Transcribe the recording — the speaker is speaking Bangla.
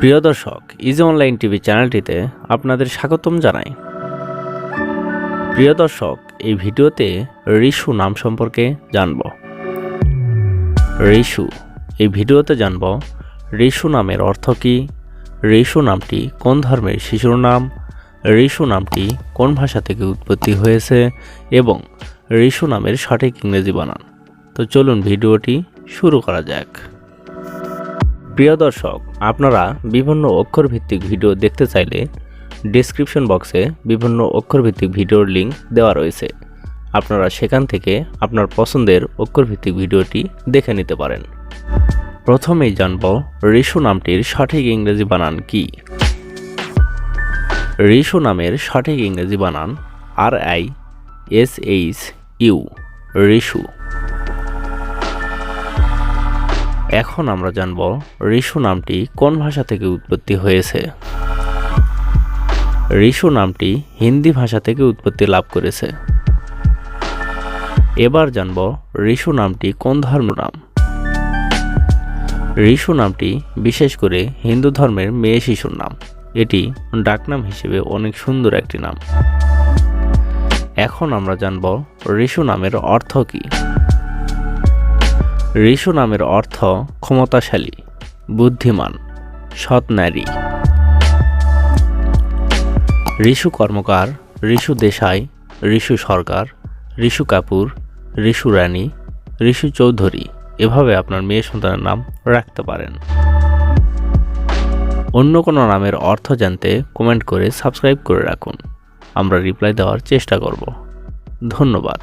প্রিয় দর্শক ইজি অনলাইন টিভি চ্যানেলটিতে আপনাদের স্বাগতম জানাই। প্রিয় দর্শক, এই ভিডিওতে ঋষু নাম সম্পর্কে জানব। ঋষু এই ভিডিওতে জানব ঋষু নামের অর্থ কী ঋষু নামটি কোন ধর্মের শিশুর নাম ঋষু নামটি কোন ভাষা থেকে উৎপত্তি হয়েছে এবং ঋষু নামের সঠিক ইংরেজি বানান। তো চলুন ভিডিওটি শুরু করা যাক। প্রিয় দর্শক, আপনারা বিভিন্ন অক্ষরভিত্তিক ভিডিও দেখতে চাইলে ডেসক্রিপশন বক্সে বিভিন্ন অক্ষরভিত্তিক ভিডিওর লিঙ্ক দেওয়া রয়েছে। আপনারা সেখান থেকে আপনার পছন্দের অক্ষরভিত্তিক ভিডিওটি দেখে নিতে পারেন। প্রথমেই জানব ঋষু নামটির সঠিক ইংরেজি বানান কি। ঋষু নামের সঠিক ইংরেজি বানান R I S H U Rishu এখন আমরা জানব ঋষু নামটি কোন ভাষা থেকে উৎপত্তি হয়েছে। ঋষু নামটি হিন্দি ভাষা থেকে উৎপত্তি লাভ করেছে। এবার জানব ঋষু নামটি কোন ধর্ম নাম। ঋষু নামটি বিশেষ করে হিন্দু ধর্মের মেয়ে শিশুর নাম। এটি ডাকনাম হিসেবে অনেক সুন্দর একটি নাম। এখন আমরা জানব ঋষু নামের অর্থ কী। ঋষু নামের অর্থ ক্ষমতাশালী, বুদ্ধিমান, সৎ নারী। ঋষু কর্মকার, ঋষু দেশাই, ঋষু সরকার, ঋষু কাপুর, ঋষু রানী, ঋষু চৌধুরী এভাবে আপনার মেয়ে সন্তানের নাম রাখতে পারেন। অন্য কোনো নামের অর্থ জানতে কমেন্ট করে সাবস্ক্রাইব করে রাখুন। আমরা রিপ্লাই দেওয়ার চেষ্টা করব। ধন্যবাদ।